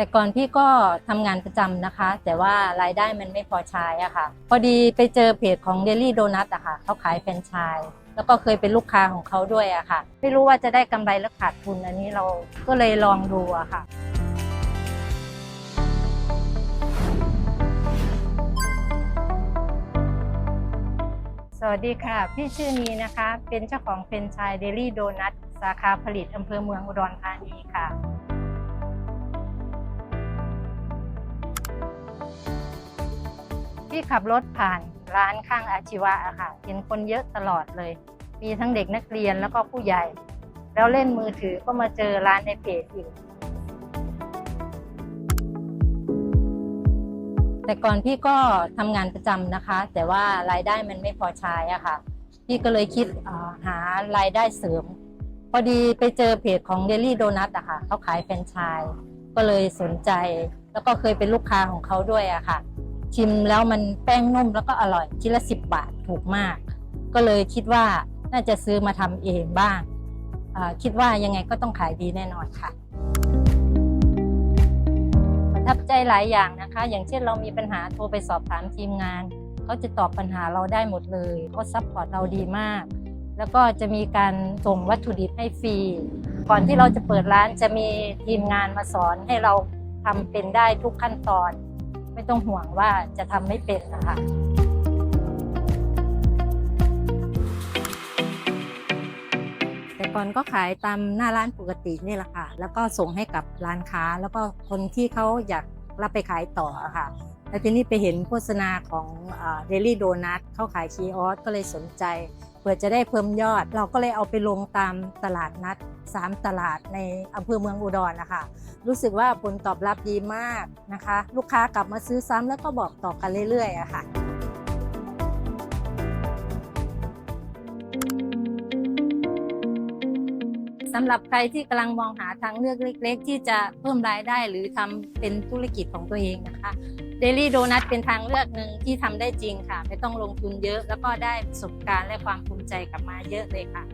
แต่ก่อนพี่ก็ทำงานประจำนะคะ แต่ว่ารายได้มันไม่พอใช้อะค่ะ พอดีไปเจอเพจของ Daily Donut อะค่ะเขาขายแฟรนไชส์แล้วก็เคยเป็นลูกค้าของเขาด้วยอะค่ะ ไม่รู้ว่าจะได้กำไรหรือขาดทุนอันนี้เราก็เลยลองดูอะค่ะสวัสดีค่ะ พี่ชื่อนีนะคะ เป็นเจ้าของแฟรนชส์ Daily Donut สาขาผลิตอำเภอเมืองอุดรธานีค่ะ ที่ขับรถผ่านร้านข้างอาชีวะอะค่ะ เห็นคนเยอะตลอดเลย มีทั้งเด็กนักเรียนแล้วก็ผู้ใหญ่ แล้วเล่นมือถือก็มาเจอร้านในเพจอีก แต่ก่อนพี่ก็ทำงานประจำนะคะ แต่ว่ารายได้มันไม่พอใช้อะค่ะ พี่ก็เลยคิดหารายได้เสริม พอดีไปเจอเพจของ Daily Donut อะค่ะเขาขายแฟรนไชส์ก็เลยสนใจ แล้วก็เคยเป็นลูกค้าของเขาด้วยอะค่ะ ชิมแล้วมันแป้งนุ่มแล้วก็อร่อยชิ้นละสิบบาทถูกมาก ก็เลยคิดว่าน่าจะซื้อมาทำเองบ้าง คิดว่ายังไงก็ต้องขายดีแน่นอนค่ะ ประทับใจหลายอย่างนะคะ อย่างเช่นเรามีปัญหาโทรไปสอบถามทีมงานเขาจะตอบปัญหาเราได้หมดเลยเขาซัพพอร์ตเราดีมาก แล้วก็จะมีการส่งวัตถุดิบให้ฟรี ก่อนที่เราจะเปิดร้านจะมีทีมงานมาสอนให้เราทำเป็นได้ทุกขั้นตอน ไม่ต้องห่วงว่าจะทำไม่เป็นนะคะแต่ก่อนก็ขายตามหน้าร้านปกตินี่แหละค่ะ แล้วก็ส่งให้กับร้านค้า แล้วก็คนที่เขาอยากรับไปขายต่อค่ะ แล้วทีนี้ไปเห็นโฆษณาของเดลี่โดนัทเขาขายคีออสก็เลยสนใจ เพื่อจะได้เพิ่มยอด เราก็เลยเอาไปลงตามตลาดนัด 3 ตลาดในอำเภอเมืองอุดรนะคะ รู้สึกว่าผลตอบรับดีมากนะคะ ลูกค้ากลับมาซื้อซ้ำแล้วก็บอกต่อกันเรื่อยๆอะค่ะสำหรับใครที่กำลังมองหาทางเลือกเล็ก ๆ ที่จะเพิ่มรายได้หรือทำเป็นธุรกิจของตัวเองนะคะ เดลี่โดนัทเป็นทางเลือกหนึ่งที่ทำได้จริงค่ะ ไม่ต้องลงทุนเยอะ แล้วก็ได้ประสบการณ์และความภูมิใจกลับมาเยอะเลยค่ะ